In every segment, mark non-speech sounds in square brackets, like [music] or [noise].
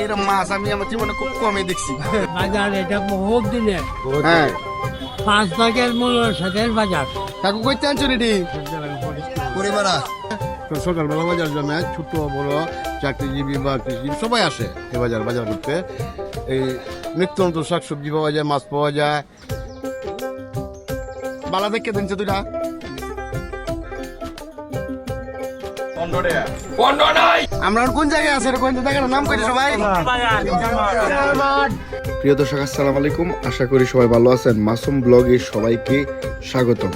এরকম মাছ আমি আমার জীবনে খুব কমই দেখছি। বাজার এটা বহুত দিনের হ্যাঁ। পাঁচ ভাগের মূল্য সাথে বাজার। কাকু কইতে আনছো রেডি পরিবারা তো সকালবেলা বাজার জমে ছোট বড় চাকরিজীবী বা কৃষিজীবী সবাই আসে এ বাজার বাজার করতে। এই নিত্য নতুন শাকসবজি পাওয়া যায় মাছ পাওয়া যায়। বালা দেখে দিনছে দুইটা। আমরা কোন জায়গায় আছে? কোন জায়গার নাম করি সবাই। প্রিয় দর্শক আসসালামু আলাইকুম। আশা করি সবাই ভালো আছেন। মাসুম ব্লগে সবাইকে স্বাগতম।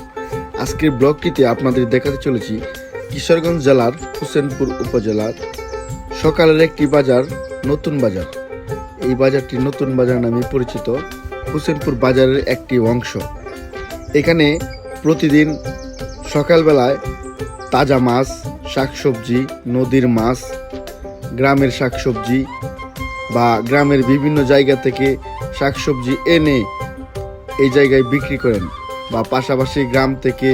আজকের ব্লগটিতে আপনাদের দেখাতে চলেছি কিশোরগঞ্জ জেলার হোসেনপুর উপজেলার সকালের একটি বাজার নতুন বাজার। এই বাজারটি নতুন বাজার নামে পরিচিত। হোসেনপুর বাজারের একটি অংশ। এখানে প্রতিদিন সকালবেলায় তাজা মাছ, শাকসবজি, নদীর মাছ, গ্রামের শাকসবজি বা গ্রামের বিভিন্ন জায়গা থেকে শাকসবজি এনে এই জায়গায় বিক্রি করেন বা পাশাপাশি গ্রাম থেকে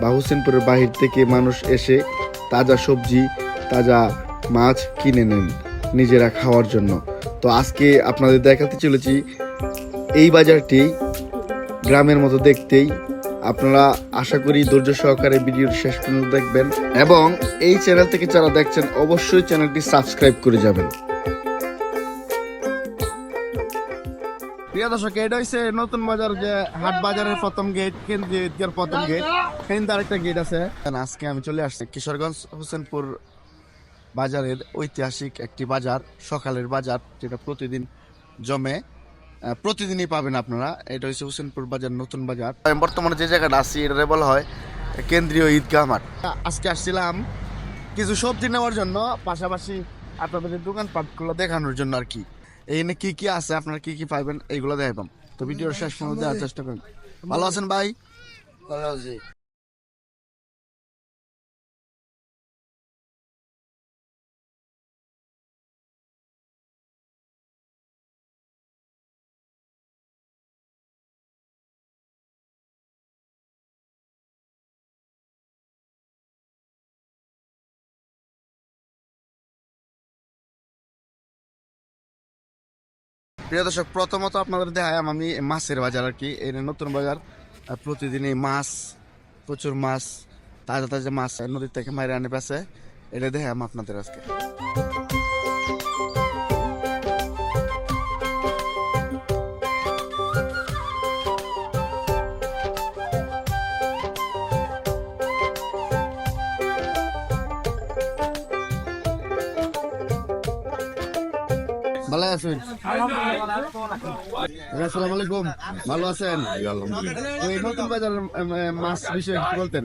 বা হোসেনপুরের বাহির থেকে মানুষ এসে তাজা সবজি, তাজা মাছ কিনে নেন নিজেরা খাওয়ার জন্য। তো আজকে আপনাদের দেখাতে চলেছি এই বাজারটি গ্রামের মতো দেখতেই আপনারা আশা করি ধৈর্য সহকারে ভিডিওটি শেষ পর্যন্ত দেখবেন এবং এই চ্যানেল থেকে যারা দেখছেন, অবশ্যই চ্যানেলটি সাবস্ক্রাইব করে যাবেন। প্রিয় দর্শক, এটা হচ্ছে নতুন বাজার যে হাট বাজারের প্রথম গেট কেন্দ্রীয় প্রথম গেট কিন্তু আরেকটা গেট আছে। আজকে আমি চলে আসছি কিশোরগঞ্জ হোসেনপুর বাজারের ঐতিহাসিক একটি বাজার, সকালের বাজার, যেটা প্রতিদিন জমে। প্রতিদিনই পাবেন আপনারা। এটা হচ্ছে হোসেনপুর বাজার নতুন বাজার। বর্তমানে যে জায়গাটা আছি এটা বলা হয় কেন্দ্রীয় ঈদগাহ মাঠ। আজকে আসছিলাম কিছু সবজি নেওয়ার জন্য পাশাপাশি আপনাদের দোকানপাটগুলো দেখানোর জন্য আর কি। এই নিয়ে কী কী আছে আপনারা কী কী পাবেন এইগুলো দেখাবাম তো ভিডিওর শেষ পর্যন্ত দেওয়ার চেষ্টা করেন। ভালো আছেন ভাই? ভালো আছি। প্রিয় দর্শক, প্রথমত আপনাদের দেখাম আমি মাছের বাজার আর কি। এই নতুন বাজার, আর প্রতিদিনই মাছ, প্রচুর মাছ, তাজা তাজা মাছ নদীর থেকে মাইরে আনে বেছে এটা দেখাম আপনাদের আজকে। ভালো আছেন? আসসালামু আলাইকুম। ভালো আছেন? এই নতুন বাজার মাছ বিষয়ে কিছু বলতেন?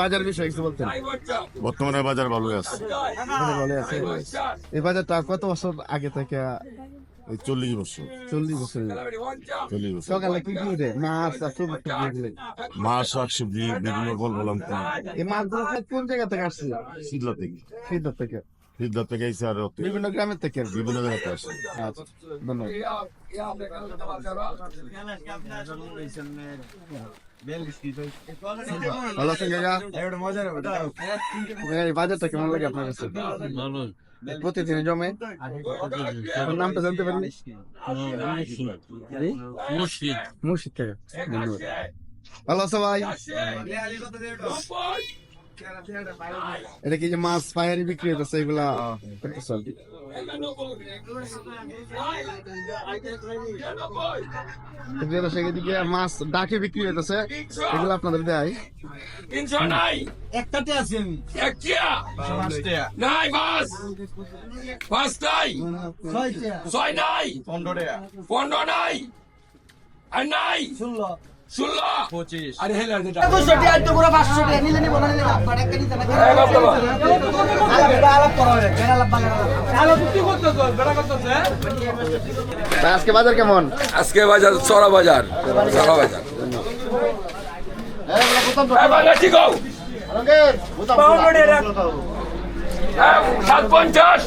বাজার বিষয়ে কিছু বলতেন? বর্তমানে বাজার ভালো আছে। ভালো আছে? এই বাজারটা কত বছর আগে থেকে? চল্লিশ বছর। চল্লিশ বছর। চল্লিশ বছর। সকালে কি কি উঠে মাছ সবজি মাছ শাকসবজি বিভিন্ন ফল ফলাম এই মাছগুলো কোন জায়গা থেকে আসছে? শীতলা থেকে। সিদ্ধ থেকে। শীতলা থেকে এসে আর বিভিন্ন গ্রামের থেকে। বিভিন্ন আসে আচ্ছা ধন্যবাদ। ভালো আছেন কাকা বাজারটা কেমন লাগে আপনার কাছে? প্রতিদিন জমে? নামটা জানতে পারি? মুর্শিদ। থেকে। ধন্যবাদ। ভালো আছো ভাই? এটা কি যে মাছ পায়ারি বিক্রি হতেছে এগুলা মাছ ডাকে বিক্রি হতেছে এগুলো আপনাদের দেয় তিনশো নাই। একটাতে আছি আমি। নাই পাঁচ পাঁচ নাই ছয় নাই। পনেরো নাই। আর নাই। ষোলো। পঁচিশ। আরে হেলে ভাই, আজকে বাজার কেমন? আজকে বাজার চড়া বাজার। চড়া বাজার। এই সাত পঞ্চাশ।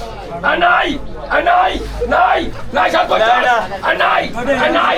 আর নাই আর নাই নাই নাই সাত পঞ্চাশ। আর নাই আর নাই।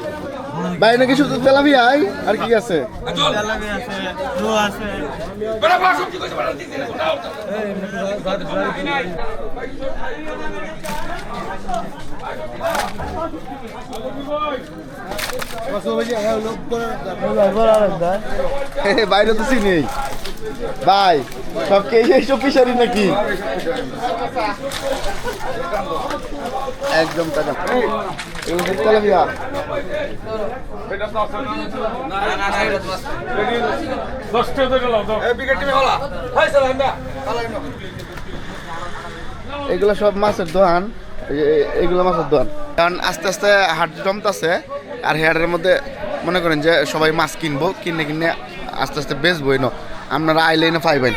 বাইরে কিছু তো তেলাপিয়া আই আর কি আছে? [laughs] বাইরে তো চিনি। ভাই সব কে এইসব পিসারি নাকি? একদম টাকা। এগুলো তেলাপিয়া এগুলো সব মাছের দোকান এগুলো মাছের দোকান কারণ আস্তে আস্তে হাট জমতেছে আর হেয়ারের মধ্যে মনে করেন যে সবাই মাছ কিনবো কিনে কিনে আস্তে আস্তে বেচবো না। আপনারা আইলে না পাইবেন।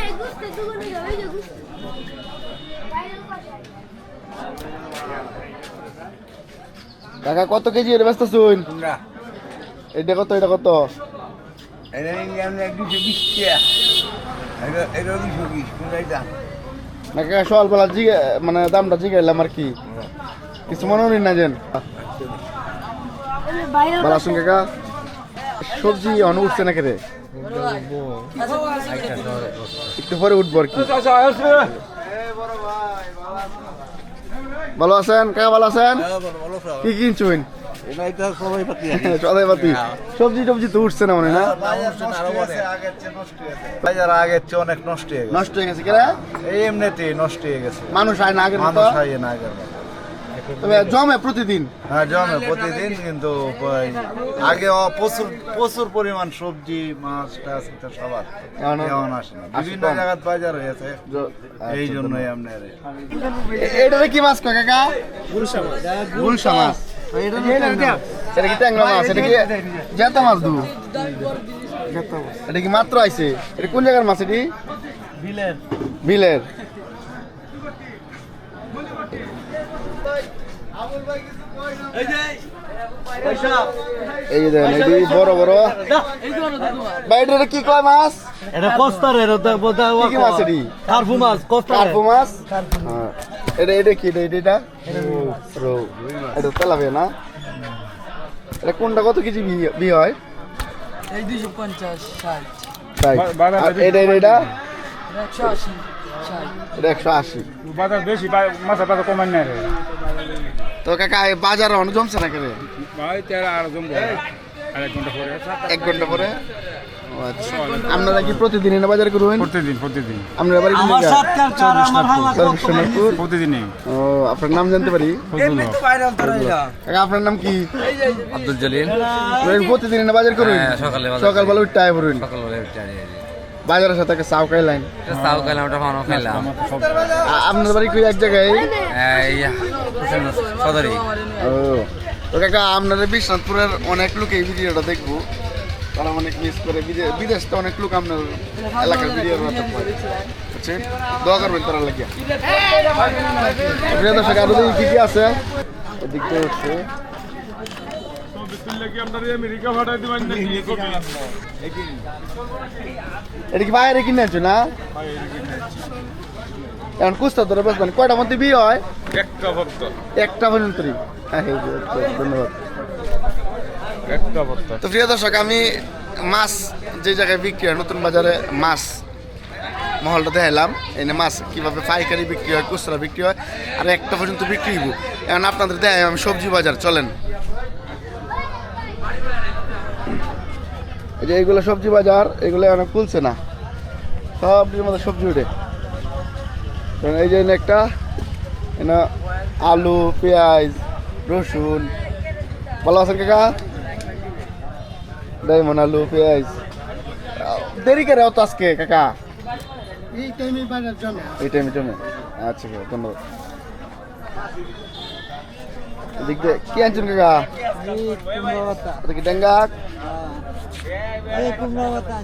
কাকা কত কেজি এটা ব্যস্ত শুন এটা কত এটা কত? না কাকা সকালবেলা জিগে মানে দামটা জিগাইলাম আর কি। কিছু মনে হলি না যেন। ভালো আছেন কাকা? সবজি অন উঠছে না কেরে একটু পরে উঠবো আর কি। ভালো আছেন? কে ভালো আছেন? কি কিনছেন? সদাই [laughs] সবজি টবজি তো উঠছে না মনে হয় না? আগের চেয়ে অনেক নষ্ট হয়ে গেছে। নষ্ট হয়ে গেছে এমনিতেই নষ্ট হয়ে গেছে। মানুষ আয় না আগের মানুষ না আগের জমে প্রতিদিন। হ্যাঁ জমে প্রতিদিন কিন্তু আগে প্রচুর প্রচুর পরিমাণ সবজি মাছ টাছ এটা সবার এখন আসে না। বিভিন্ন কম। জায়গায় বাজার হয়েছে এই জন্যই আপনার এ- এটাতে কি মাছ কাকা? গুলশা মাছ। এটা কি ট্যাংরা মাছ? এটা কি জেতা মাছ দু? এটা কি মাত্র আইছে? এটা কোন জায়গার মাছ এটি? বিলের। বিলের। এই যে দেখেন এটি বড় বড়। ভাই কি কয় মাছ? এটা কস্তার এর কি কি মাছ এটি? কার্পু মাছ কস্তার। কার্পু মাছ? হ্যাঁ। এটা এটা কি এটা এটা রৌ এটা তেলাপিয়া না? এটা কোনটা কত কেজি বি- হয়? এই দুইশো পঞ্চাশ ষাট। এটা এটা এটা একশো আশি। এটা একশো আশি। বাজার বেশি মাছের বাজার কমাই না রে। তো কাকা বাজার অনেক জমছে না কেন আর জমবো। এক ঘণ্টা পরে এক ঘণ্টা পরে? আচ্ছা। আপনারা কি প্রতিদিন এনে বাজার করবেন? প্রতিদিন প্রতিদিন। আপনারা বাড়ি কোন জায়গা? প্রতিদিনই। ও আপনার নাম জানতে পারি? আপনার নাম কি? আব্দুল জলিল। প্রতিদিন এনে বাজার করবেন? হ্যাঁ, সকালে সকালবেলা উঠতে আয় সকালবেলা উঠে আনি বাজারের সাথে একটা চাও খাইলেন? তাও খেলাম ওটা খেলাম আ- আপনার বাড়ি কি এক জায়গায়? সদরি। ও। তো কাকা আপনাদের বিশ্বনাথপুরের অনেক লোক এই ভিডিওটা দেখব। তারা অনেক মিস করে। বিদেশ তো অনেক লোক আপনার এলাকার ভিডিও বুঝছেন দোয়া করবেন তারা লাগিয়া। দর্শক আরও কি কি আছে? এদিক দিয়ে দিবেন এটা কি বাইরে কিনে না? এখন কুস্তা ধরে বসবেন। কয়টার মধ্যে বিয়ে হয়? একটা ভক্ত। একটা পর্যন্তই এই যে, ধন্যবাদ। একটা ভক্ত। তো প্রিয় দর্শক আমি মাছ যে জায়গায় বিক্রি হয় নতুন বাজারে মাছ মহলটা দেখাইলাম। এনে মাছ কীভাবে পাইকারি বিক্রি হয় খুচরা বিক্রি হয় আর একটা পর্যন্ত বিক্রি হইব। এখন আপনাদের দেখাই আমি সবজি বাজার চলেন। এই যে এইগুলো সবজি বাজার এগুলো অনেক খুলছে না। সবজির মধ্যে সবজি উঠে। কারণ এই যে একটা এনে আলু পেঁয়াজ রসুন। ভালো আছেন কাকা? ডায়মন্ড আলু পেঁয়াজ। দেরি করে অত আজকে কাকা? এই টাইমে বাজার জমে। এই টাইমে জমে। আচ্ছা কাকা ধন্যবাদ। এদিক দিয়ে কি আনছেন কাকা? ডেঙ্গা। বাতা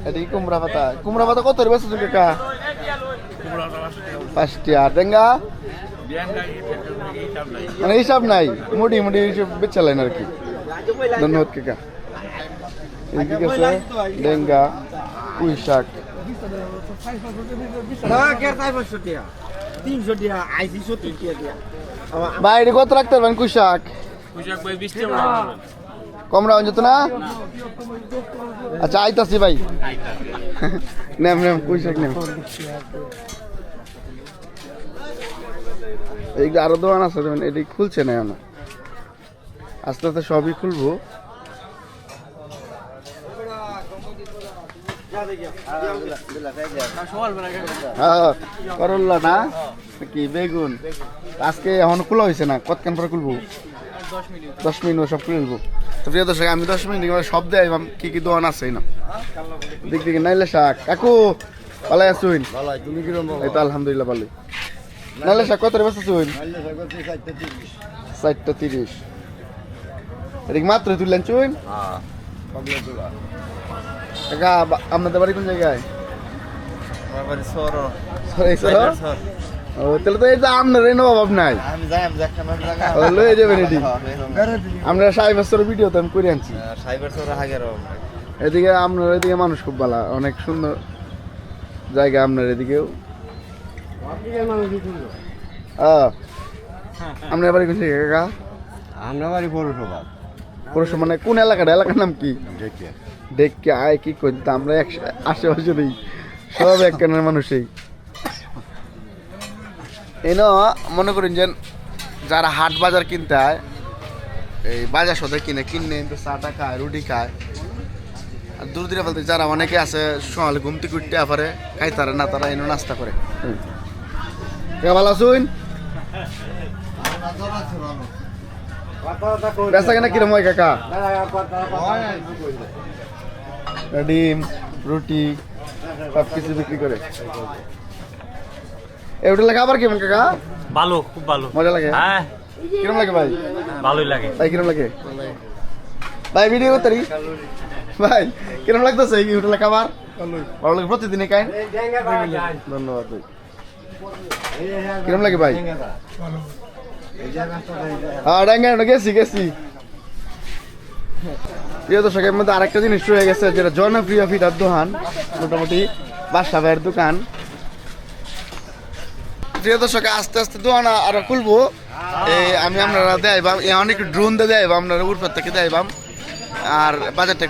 এটা কুমড়া পাতা। কুমড়া পাতা কত রে বেচছো কাকা? পাঁচটি আর ডেঙ্গা? মানে হিসাব নাই। মুডি মুডি হিসাব বেচালেন আর কি। ধন্যবাদ কাকা। এদিকে আছে ডেঙ্গা, পুঁই শাক। তিনশো টিয়া আইসি সত্তর টিয়া দিয়া ভাই এটা কত রাখতে পারবেন কুশাক কম যেত না? আচ্ছা আইতাছি ভাই। Name name Kushaq name. এইগুলো আরও দোকান আছে দেখুন এটি খুলছে না এখন। আস্তে আস্তে সবই খুলবো। হ্যাঁ, করল্লা না? কি বেগুন? আজকে এখন খোলা হয়েছে না কতক্ষণ পরে খুলবো? দশ মিনিট সব খুলে নেব। তো প্রিয় দর্শক আমি দশ মিনিট সব দেয় কি কি দোকান আছে না? দিক দিকে নাইলে শাক। কাকু ভালো আছুন তুমি কিরম এই তো আলহামদুলিল্লাহ ভালো নাইলে শাক কত ব্যস্ত আছুন চারটা তিরিশ। এদিকে মাত্র তুললেন চুন কাকা আপনাদের বাড়ি কোন জায়গায়? সরাই সর। ও তাহলে তো এই যে আপনার এনে অভাব নাই। লয়ে যাবেন এটি আমরা সাহেব বছর ভিডিও তো আমি করে আনছি। হাগের এদিকে আপনার এদিকে মানুষ খুব ভালো অনেক সুন্দর জায়গা আপনার এদিকেও। আহ, আপনার বাড়ি কোন কাকা? আমরা বাড়ি পৌরসভা। পরশু মানে কোন এলাকাটা? এলাকার নাম কি? দেখে দেখকে আয় কি করতে আমরা এক আশেপাশে নেই। সব এক কানের মানুষই। এই ন মনে করেন যে যারা হাট বাজার কিনতে হয় এই বাজার সদে কিনে কিনে কিন্তু চাটা খায় রুটি খায়। আর দূর দূরে বলতে যারা অনেকে আছে সকালে ঘুমতে কুটতে পারে খাই তারা না তারা এনে নাস্তা করে। কে ভালো আছুন? বেচা কেনা কিরম হয় কাকা? ডিম রুটি সব কিছু বিক্রি করে। এই হোটেলে খাবার কেমন কাকা? ভালো খুব ভালো। মজা লাগে? হ্যাঁ। কিরম লাগে ভাই? ভালোই লাগে। ভাই কিরম লাগে? ভাই ভিডিও করতে ভাই কিরম লাগতেছে এই হোটেলে খাবার ভালো লাগে প্রতিদিনে খাই ধন্যবাদ ভাই। কিরম লাগে ভাই? হ্যাঁ ডাঙ্গা গেছি গেছি। প্রিয় দর্শকের মধ্যে আরেকটা জিনিস রয়ে গেছে যেটা জনপ্রিয় ফিটার দোকান মোটামুটি বাসা ভাইয়ের দোকান। প্রিয় দর্শক, আস্তে আস্তে দোকান আরও খুলবো। এই আমি আপনারা দেয়বাম অনেক ড্রোন দিয়ে দেয়বাম আপনারা উড়পার থেকে দেয়বাম আর বাজারটা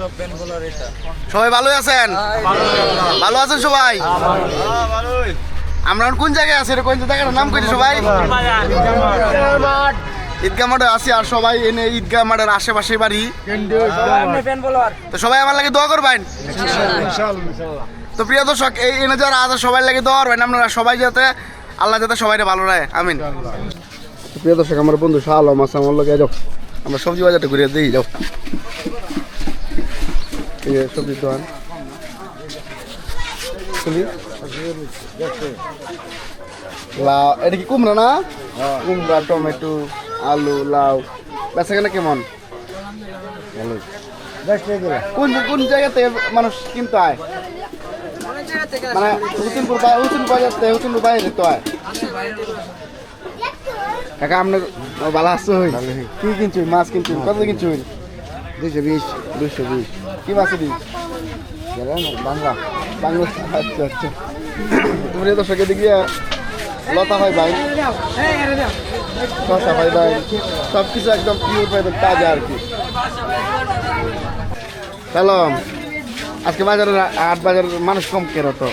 একটু জমতে তাও সবাই ভালো আছেন? ভালো আছেন সবাই? আমরা কোন জায়গায় আছি কোন জায়গাটার নাম কইছি সবাই। ঈদগাহ মাঠে আছি আর সবাই এনে ঈদগাহ মাঠের আশেপাশে বাড়ি। তো সবাই আমার লাগে দোয়া করবেন। তো প্রিয় দর্শক এই এনে যারা আছে সবাই লাগে দোয়া করবেন। আপনারা সবাই যাতে আল্লাহ যাতে সবাই ভালো রাখে। আমিন। প্রিয় দর্শক আমার বন্ধু শাহ আলম আছে আমার লগে যাও। আমরা সবজি বাজারটা ঘুরে দিই যাও। সবজির দোকান। লাউ এটা কি কুমড়া না? কুমড়া টমেটো আলু লাউ। বেচা কেনা কেমন? কোন কোন জায়গা থেকে মানুষ কিনতে হয় মানে হুসিনপুর বা- হুসিনপুর বাজার থেকে হুসিনপুর বাইরে তো কাকা আপনার ভালো আসছো কি কিনছুন? মাছ কিনছুন? কত কিনছুন? দুইশো বিশ। দুইশো বিশ। কি মাছ বাংলা। বাংলা আচ্ছা আচ্ছা। তুমি সঙ্গে এদিকে লতা ভাই ভাই। শশা ভাই ভাই। সব কিছু একদম পিওর পাইবেন তাজা আর কি। হ্যালো আজকে বাজারে আট বাজার মানুষ কম কেন তো।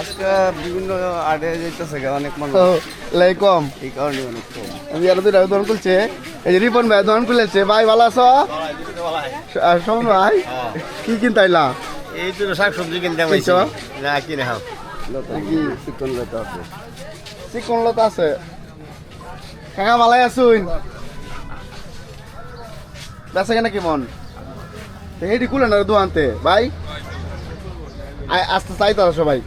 আজকে বিভিন্ন আডে যেতেছে অনেক মানুষ। লাই কম। এই কারণে অনেক কম। আমি আরও দোকান খুলছে। এই রিপন ভাই দোকান খুলেছে। ভাই ভালো আছো? শোন ভাই কি কিনতে আইলা? এই তো শাক সবজি কিনতে পাইছো? না কিনে খাও। কি চিকন লতা আছে? চিকন লতা আছে। কাকা ভালাই আসুন বেচা কেনা কেমন? এইটি খুলে না দোয়ানতে ভাই আস্তে চাই তারা সবাই।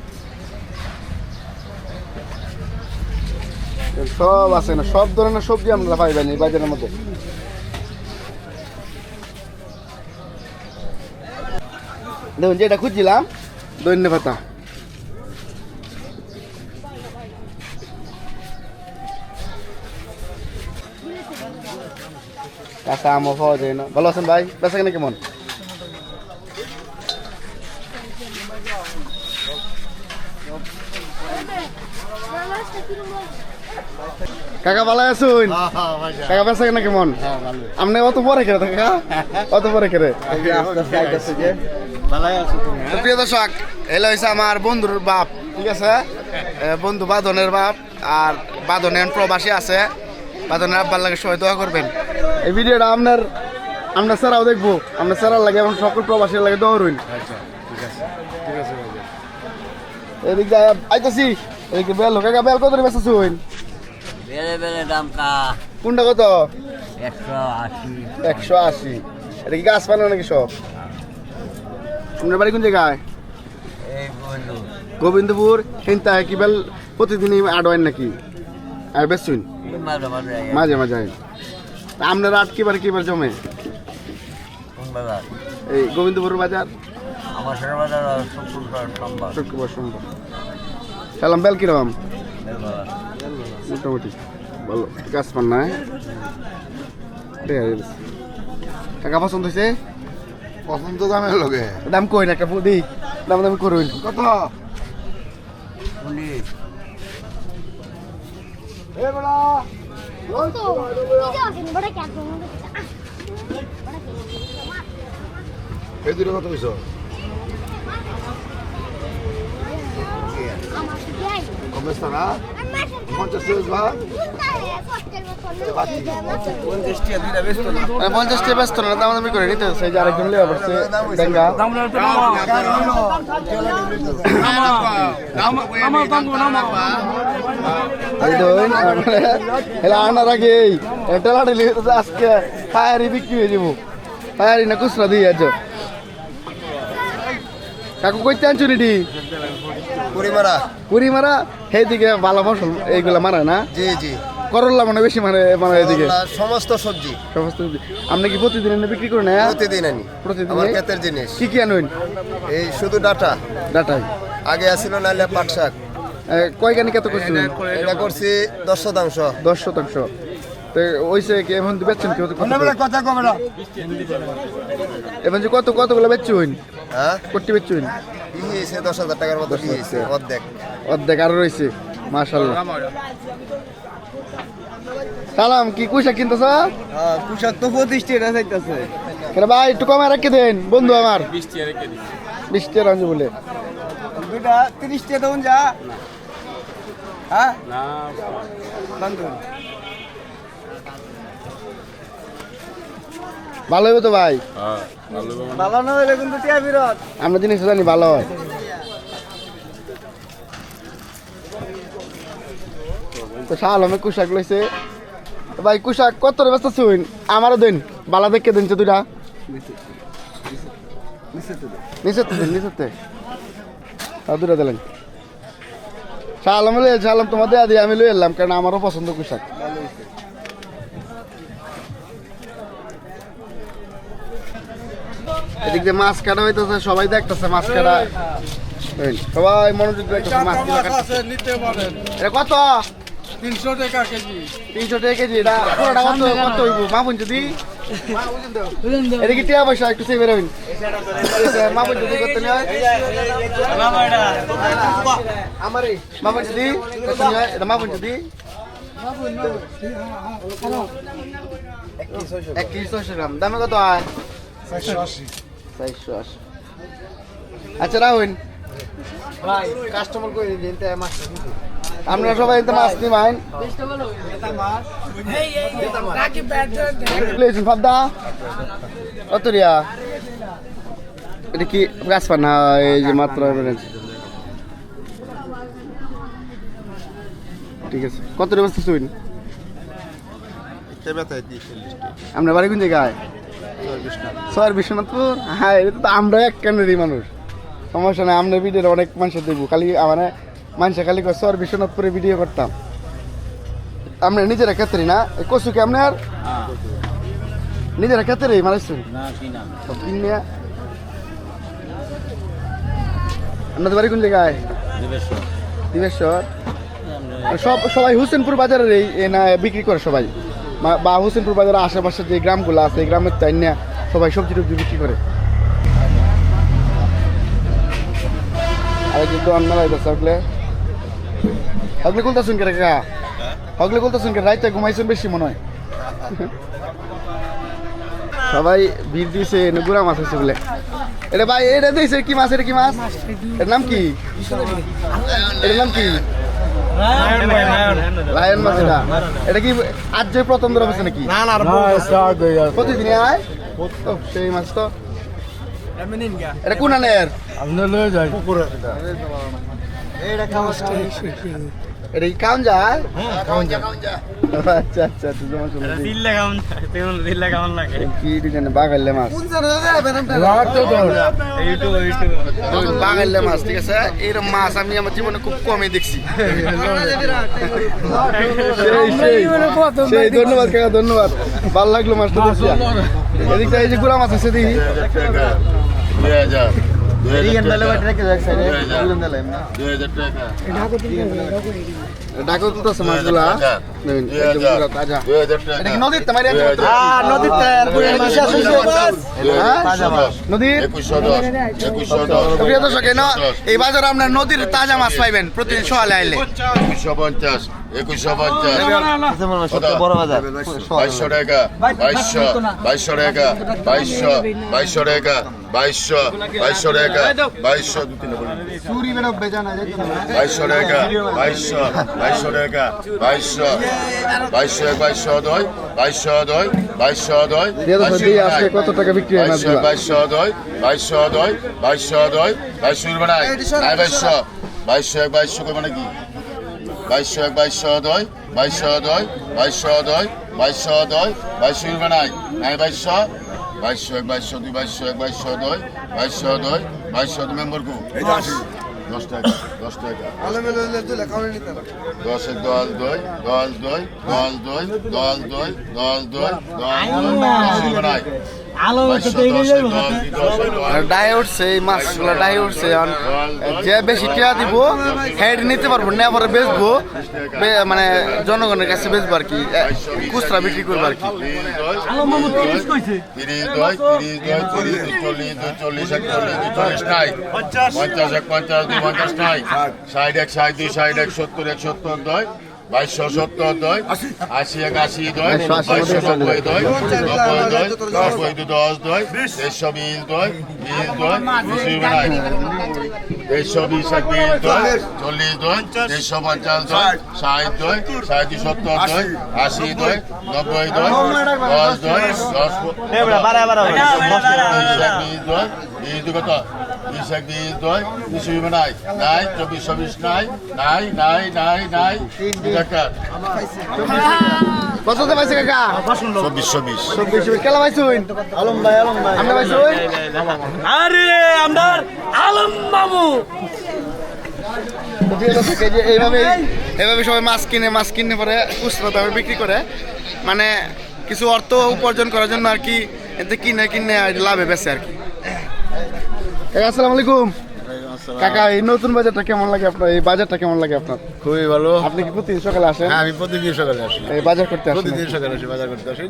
সব আছে না, সব ধরনের সবজি আমরা পাইবেন এই বাজারের মধ্যে। দেখুন যেটা খুঁজছিলাম দৈন্য পাতা কাঁচা আমও পাওয়া যায় না। ভালো আছেন ভাই? বেচা কেনা কেমন? কাকা ভালো আছেন? কাকা বেচা কেনা কেমন আপনি অত পরে কেরে কাকা অত পরে কেরে প্রিয় দর্শক এলো হয়েছে আমার বন্ধুর বাপ ঠিক আছে? বন্ধু বাদনের বাপ আর বাদনের প্রবাসী আছে। বাদনের আব্বার লাগে সবাই দোয়া করবেন। এই ভিডিওটা আপনার আমরা স্যারাও দেখব। আমরা স্যারার লাগে এবং সকল প্রবাসীর লাগে দোয়া রইন এদিক দিয়ে আইতাছি এদিকে বেল কাকা বেল কত বেসা শুন বেলে বেলে দাম কা। কোনটা কত? একশো আশি। একশো আশি। এটা কি গাছ পানো নাকি সব? আপনার বাড়ি কোন জায়গায়? গোবিন্দপুর। হিন্তা কি বেল প্রতিদিনই আডোয়েন নাকি? আর বেসুন মাঝে মাঝে আপনার আট কিবার কিবার জমে? এই গোবিন্দপুর বাজার? আমার সারা বাজার শুক্রবার সোমবার শুক্রবার সোমবার সালাম বেল কীরকম? মোটামুটি। ভালো। গাছ পান না টাকা পছন্দ হয়েছে? পছন্দ দামের লগে। দাম কই না একটা দিই। দাম দাম করুন কত? কত? হইছ? কমেছ না? পঞ্চাশ টাকা বা পঞ্চাশ টাকা ব্যস্ত না। দাম দামি করে নিতে সেই যে আরেকজন লেবা পড়ছে ডেঙ্গা এই ধরুন এলা আনার আগে টেলা আজকে ফায়ারি বিক্রি হয়ে যাব। ফায়ারি না খুচরা দিয়ে আছো কাকু কইতে আনছো রেডি? পরিমারা পুরি মারা সেইদিকে ভালো ফসল এইগুলা মারা না? জি জি। করল্লা মানে বেশি মানে মানে এদিকে সমস্ত সবজি। সমস্ত আপনি কি প্রতিদিন এনে বিক্রি করেন হ্যাঁ? প্রতিদিন আনি। প্রতিদিন আমার ক্ষেতের জিনিস। কি কি আনুন? এই শুধু ডাটা। ডাটাই। আগে আসছিল নাইলে পাট শাক। কয় গানি কত করছেন? এটা করছি দশ শতাংশ। দশ শতাংশ। তো ওইসে কি এখন বেচছেন কি? কত কথা কবে না? এখন যে কত কতগুলো হ্যাঁ? কোটি দশ হাজার টাকার মতো অর্ধেক। অর্ধেক আরও রয়েছে মাশাল্লাহ সালাম কি কুইশা কিনতেছ? পোশাক তো পঁচিশ টাকা চাইতেছে। ভাই একটু কমে রাখে দেন বন্ধু আমার। বিশ টাকা রাঞ্জু বলে। দুটা তিরিশ টাকা যা। হ্যাঁ? বন্ধু। ভালো হবে তো ভাই? ভালো না হলে কিন্তু টিয়া বিরত আমরা জিনিস জানি ভালো হয়। তো শাহ আলমে কুশাক লইছে। ভাই কুশাক কত রে ব্যস্ত শুন আমারও দিন বালা দেখে দিন দুটা নিচেতে দিন নিচেতে তাও দুটা দিলেন। শাহ আলম শাহ আলম তোমার দেয়া দিয়ে আমি লই এলাম কারণ আমারও পছন্দ কুশাক। এদিক দিয়ে মাছ কাটা হইতেছে সবাই দেখতেছে মাছ কাটা। সবাই মনোযোগ দেখতেছে মাছ এটা কত? তিনশো টাকা কেজি। তিনশো টাকা কেজি এটা পুরোটা কত কত হইব? মা বোন যদি এটা টিয়া পয়সা একটু সেভে যদি করতে নেয়। আমারে। মা বোন যদি করতে এটা যদি। ছয়শো গ্রাম। দামে কত হয়? চারশো আশি আচ্ছা রাহুল। ভাই কাস্টমার করে দিন তাই মাছ আপনারা সবাই এতে মাছ নিবেন প্লেস ফাবদা কত রিয়া? এটা কি গাছ পান? এই যে মাত্র ঠিক আছে। কত টাকা বস্তা শুন আপনার বাড়ি কোন জায়গায়? সর বিশ্বনাথপুর হ্যাঁ এটা তো আমরা এক কেন্দ্রেরই মানুষ। সমস্যা নাই আমরা ভিডিও অনেক মানুষের দেখব। খালি মানে মানুষে খালি কয় সর বিশ্বনাথপুরে ভিডিও করতাম। আমরা নিজেরা ক্ষেত্রে না? কচু কি আপনার নিজেরা ক্ষেত্রে মারাইছেন? আপনাদের বাড়ি কোন জায়গায়? দিবেশ্বর। সব সবাই হুসেনপুর বাজারের এই এ না বিক্রি করে সবাই। বা হুসেনপুর বাজারের আশেপাশে যে গ্রামগুলো আছে এই গ্রামের তাই না সবাই সবজি টবজি বিক্রি করে। আর কিন্তু অন্য রাইতেছে হকলে হকলে কোনটা কে রেখা হকলে কোনটা কে? রাইতে ঘুমাইছেন বেশি মনে হয়। সবাই ভিড় দিয়েছে গুড়া মাছ আছে বলে। এটা ভাই এটা দিয়েছে কি মাছ? এটা কি মাছ? এর নাম কি? এটার নাম কি? লায়ন মাছ এটা এটা কি আজ যে প্রথম ধরা হচ্ছে নাকি? না না প্রতিদিন আয়। সেই মাছ তো। এটা কোন আনের? এটা কি কাউন যায় আচ্ছা আচ্ছা আচ্ছা জমা শুনে দিল্লে কেমন তেমন দিল্লে কেমন লাগে? কি ডিজাইন বাগাইলে মাছ। ইউটিউব ইউটিউব বাগাইলে মাছ ঠিক আছে? মাছ আমি আমার জীবনে খুব কমই দেখছি। সেই, ধন্যবাদ কাকা ধন্যবাদ। ভালো লাগল মাছটা দেখছি এদিকটা এই যে গুড়া মাছ আছে দেখি। দুই হাজার হ্যাঁ? এই বাজারে আপনার নদীর তাজা মাছ পাইবেন প্রতিদিন সকালে আইলে পঞ্চাশ একুশশো পঞ্চাশ বড় বাজার। বাইশশো টাকা বাইশশো বাইশশো টাকা বাইশশো বাইশশো টাকা বাইশশো বাইশশো টাকা বাইশশো বাইশশো টাকা বাইশশো বাইশশো টাকা বাইশশো বাইশশো এক বাইশশো দয় বাইশশো দয় বাইশশো দয় কত টাকা বিক্রি হয় বাইশশো দয় বাইশশো দয় বাইশশো দয় বাইশশো নাই বাইশশো বাইশশো এক বাইশশো মানে কি? বাইশশো এক বাইশশো দয় বাইশশো দয় বাইশশো দয় বাইশশো দয় বাইশশো বানায় নাই বাইশশো বাইশশো এক বাইশশো দুই বাইশশো এক বাইশশো দয় বাইশশো দয় বাইশশো মেম্বার কু দশ টাকা দশ টাকা দশ এক দশ দই দশ দই দশ দই দশ দই দশ দই দশ দই দশ আর ডাই উঠছে এই মাছগুলো ডাই উঠছে যে বেশি টিয়া দিব হেড নিতে পারব না পরে বেচবো বে- মানে জনগণের কাছে বেচবো আর কি খুচরা বিক্রি করব আর কি। পঞ্চাশ। এক পঞ্চাশ দুই পঞ্চাশ নাই। ষাট এক ষাট দুই ষাট এক সত্তর এক সত্তর দয় বাইশশো সত্তর দয় আশি। এক আশি দয় বাইশশো নব্বই দয় নব্বই দয় নব্বই দু দশ দয় দেড়শো বিশ দয় বিশ দয় বিশ নাই দেড়শো বিশ এক বিশ দয় চল্লিশ দয় দেড়শো পঞ্চাশ দয় ষাট। দয় ষাট সত্তর দয় আশি। দয় নব্বই। দয় দশ দয় দশ বিশ এক বিশ দয় বিশ দু কত? বিশ এক বিশ দয় বিশ নাই নাই চব্বিশ চব্বিশ নাই নাই নাই নাই নাই কত পাইছে কাকা? চব্বিশ চব্বিশ। চব্বিশ কেলা পাইছুন? আলম ভাই আলম ভাই। আমরা পাইছুন? আরে আমার আলম যে এইভাবে এইভাবে সবাই মাছ কিনে মাছ কিনে পরে খুচরা দামে বিক্রি করে। মানে কিছু অর্থ উপার্জন করার জন্য আর কি এতে কিনে কিনে লাভে বেছে আর কি। আসসালামু আলাইকুম। কাকা এই নতুন বাজারটা কেমন লাগে আপনার? এই বাজারটা কেমন লাগে আপনার? খুবই ভালো। আপনি কি প্রতিদিন সকালে আসেন? হ্যাঁ আমি প্রতিদিন সকালে আসি। এই বাজার করতে আসেন প্রতিদিন সকালে আসি বাজার করতে আসি।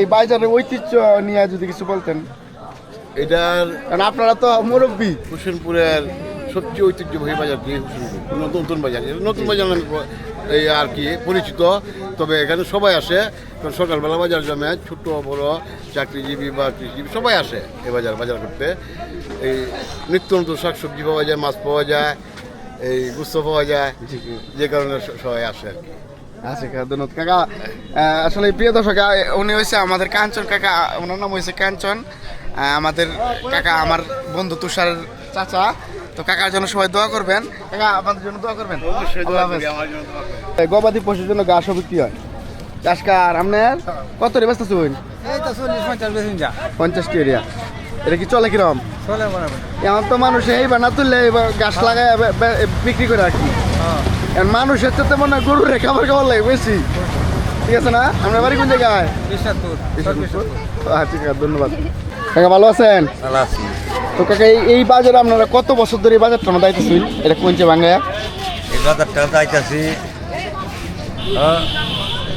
এই বাজারের ঐতিহ্য নিয়ে যদি কিছু বলতেন। এটার কারণ আপনারা তো মুরব্বী। হোসেনপুরের সবচেয়ে ঐতিহ্যবাহী বাজার কি? হোসেনপুর। নতুন নতুন বাজার। নতুন বাজার নামে এই আর কি পরিচিত। তবে এখানে সবাই আসে কারণ সকালবেলা বাজার জমে ছোট বড় চাকরিজীবী বা কৃষিজীবী সবাই আসে এই বাজার বাজার করতে। এই নিত্য নতুন শাকসবজি পাওয়া যায় মাছ পাওয়া যায় এই গুস্ত পাওয়া যায় যে কারণে সবাই আসে আর কি। আচ্ছা কাকা ধন্যবাদ। কাকা আসলে প্রিয় দর্শক উনি হয়েছে আমাদের কাঞ্চন কাকা ওনার নাম হয়েছে কাঞ্চন। আমাদের কাকা আমার বন্ধু তুষার চাচা। তো কাকার জন্য সবাই দোয়া করবেন। কাকা আমাদের জন্য দোয়া করবেন? গবাদি পশুর জন্য ঘাসও বিক্রি হয়। চাষকার আপনার? কত রে ব্যস্ত এই পঞ্চাশ পঞ্চাশটি এরিয়া এটা কি চলে কিরম? চলে এখন তো মানুষ এই বানা তুললে এবার গাছ লাগায় বে- বে- বিক্রি করে রাখি আর মানুষের তো তেমন না গরুর রে খাবার খাবার লাগে বেশি ঠিক আছে না? আমরা বাড়ি কোন জায়গায়? আচ্ছা ঠিক আছে ধন্যবাদ। ভালো আছেন? তো কাকা এই- বাজারে আপনারা কত বছর ধরে এই বাজারটা আমরা দাইতেছেন এটা কোনছে বাংলায় এই বাজারটা যাইতেছি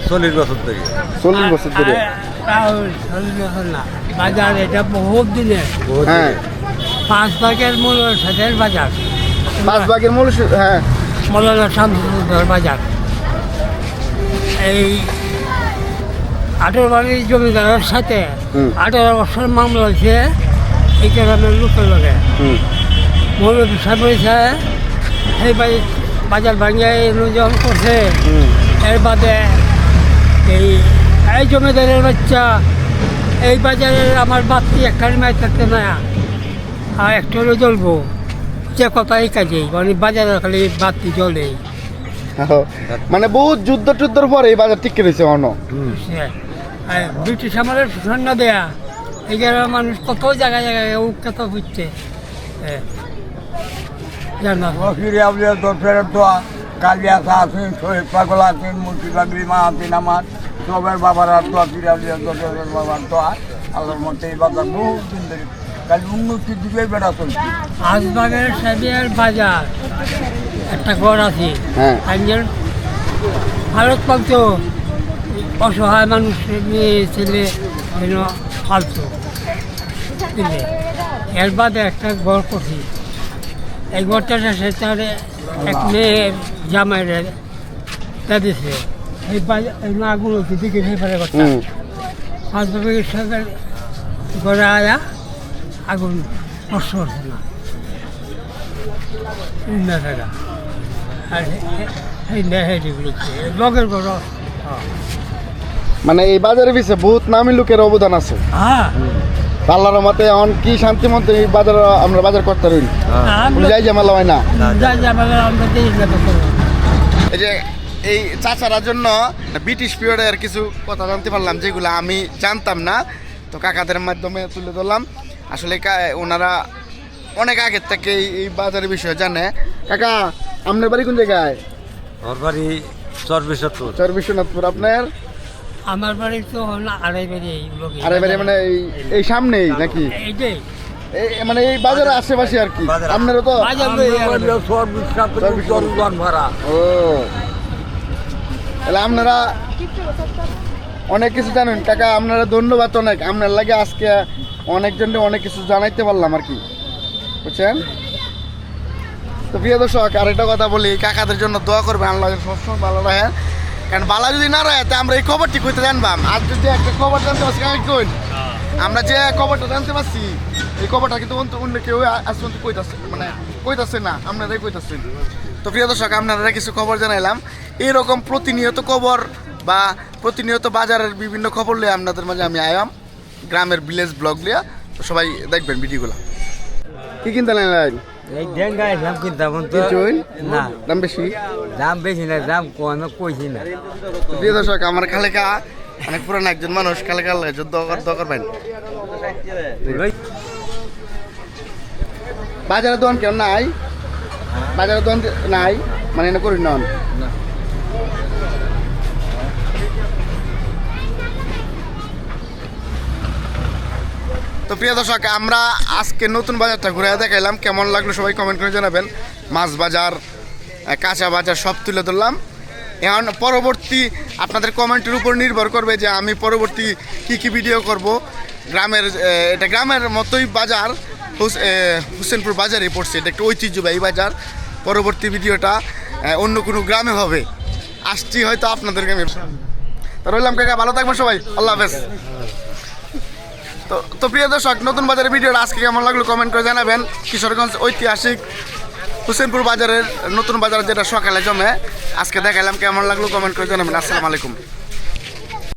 চল্লিশ বছর ধরে। চল্লিশ বছর ধরে? বাজার এটা বহুত দিনের। হ্যাঁ। পাঁচ ভাগের মূল সাথের বাজার। পাঁচ ভাগের মূল হ্যাঁ। মৌলানা শামসুদ্দোর বাজার। এই আঠেরো বাড়ির জমিদারের সাথে আঠেরো বছর মামলা হয়েছে। এই গ্রামের লোকের লগে মৌলবী সাহেব হয়েছে। সেই বাজার ভাঙিয়ে নজন করছে। এর বাদে এই এই জমিদারের বাচ্চা এই বাজারে আমার বাতি একখানি মাই থাকতে না। আর একটা হলে জ্বলবো। যে কথা এই কাজেই মানে বাজারে খালি বাতি জ্বলে। মানে বহুত যুদ্ধ টুদ্ধর পরে এই বাজার ঠিক করেছে অন্য। ব্রিটিশ আমলের সৈন্য দেয়া। এই গ্রামের মানুষ কত জায়গায় জায়গায় ফিরে আউলিয়া দোয়া আছেন শহীদ পাগল আছেন মা আছেন আমার সবের বাবার আর দোয়া ফিরে আউলিয়া দরফের বাবার দোয়া আল্লাহর মধ্যে এই বাজার বহুত দিন ধরে কাল উন্নতির দিকে বেড়া চলছে। আজবাগের সাবিয়ার বাজার একটা ঘর আছে। হ্যাঁ। ভারত অসহায় মানুষ মেয়ে ছেলে যেন পালতো। বুঝলে এর বাদে একটা ঘর করছি। এই ঘরটা শেষে তার এক মেয়ের জামাইয়ের দিছে। এই আগুন হচ্ছে দিকে সেই পারে ঘরটা হুম। আজবাগের সাথে ঘরে আয়া আগুন স্পর্শ করছে না। না থাকা আর এই নেহেরি লগের ঘর। মানে এই বাজারের পিছিয়ে বহুত নামী লোকের অবদান আছে। হ্যাঁ। আল্লাহর মতে এখন কি শান্তি এই বাজার আমরা বাজার করতে রইল যাই জামালা হয় না? আমরা এই যে এই চাচারার জন্য ব্রিটিশ পিরিয়ডের কিছু কথা জানতে পারলাম যেগুলো আমি জানতাম না। তো কাকাদের মাধ্যমে তুলে ধরলাম। আসলে ওনারা অনেক আগের থেকে এই- বাজারের বিষয়ে জানে। কাকা আপনার বাড়ি কোন জায়গায়? ওর বাড়ি চর্বি সত্তর চর বিশ্বনাথপুর আপনার? আমার বাড়ি তো আড়াই বাড়ি আরে বাড়ি মানে এই এই সামনেই নাকি? এইটাই। মানে এই বাজারের আশেপাশে আর কি? আপনারও তো ভাড়া ও। তাহলে আপনারা অনেক কিছু জানেন। কাকা আপনারা ধন্যবাদ অনেক। আপনার লাগে আজকে অনেকজনকে অনেক কিছু জানাইতে পারলাম আর কি। বুঝছেন? তো প্রিয় দর্শক আরেকটা কথা বলি। কাকাদের জন্য দোয়া করবে আল্লাহ সবসময় ভালো রাখে কারণ বালা যদি না তা আমরা এই খবরটি কইতে জানবাম। আর যদি একটা খবর জানতে পারছি কই আমরা যে খবরটা জানতে পারছি এই খবরটা কিন্তু অন্য অন্য কেউ আজ পর্যন্ত কইতাছে মানে কইতাছে না আপনারাই কইতাছেন তো প্রিয় দর্শক আপনারা কিছু খবর জানাইলাম। এরকম প্রতিনিয়ত খবর বা প্রতিনিয়ত বাজারের বিভিন্ন খবর লিয়ে আপনাদের মাঝে আমি আয়াম গ্রামের ভিলেজ ব্লগ লিয়া তো সবাই দেখবেন ভিডিওগুলো। কি কিনতে লাইন এই ডেঙ্গায় দাম কিনতাম তো না। দাম বেশি? দাম বেশি না দাম কোনো কইছি না। প্রিয় দর্শক আমার খালেকা অনেক পুরানো একজন মানুষ খালেকা যুদ্ধ করবেন। বাজারে দোকান কেন নাই? বাজারে দোকান নাই? মানে করি নন তো প্রিয় দর্শক, আমরা আজকে নতুন বাজারটা ঘুরে দেখাইলাম। কেমন লাগল সবাই কমেন্ট করে জানাবেন। মাছ বাজার কাঁচা বাজার সব তুলে ধরলাম। এখন পরবর্তী আপনাদের কমেন্টের উপর নির্ভর করবে যে আমি পরবর্তী কি কি ভিডিও করব। গ্রামের এটা গ্রামের মতোই বাজার হুসেনপুর বাজারে পড়ছে। এটা একটা ঐতিহ্যবাহী বাজার। পরবর্তী ভিডিওটা অন্য কোনো গ্রামে হবে। আসছি হয়তো আপনাদের গ্রামে। রইলাম কাকা, ভালো থাকবেন সবাই। আল্লাহ হাফেজ। তো তো প্রিয় দর্শক, নতুন বাজারের ভিডিওটা আজকে কেমন লাগল কমেন্ট করে জানাবেন। কিশোরগঞ্জ ঐতিহাসিক হুসেনপুর বাজারের নতুন বাজার যেটা সকালে জমে, আজকে দেখালাম কেমন লাগল কমেন্ট করে জানাবেন। আসসালামু আলাইকুম।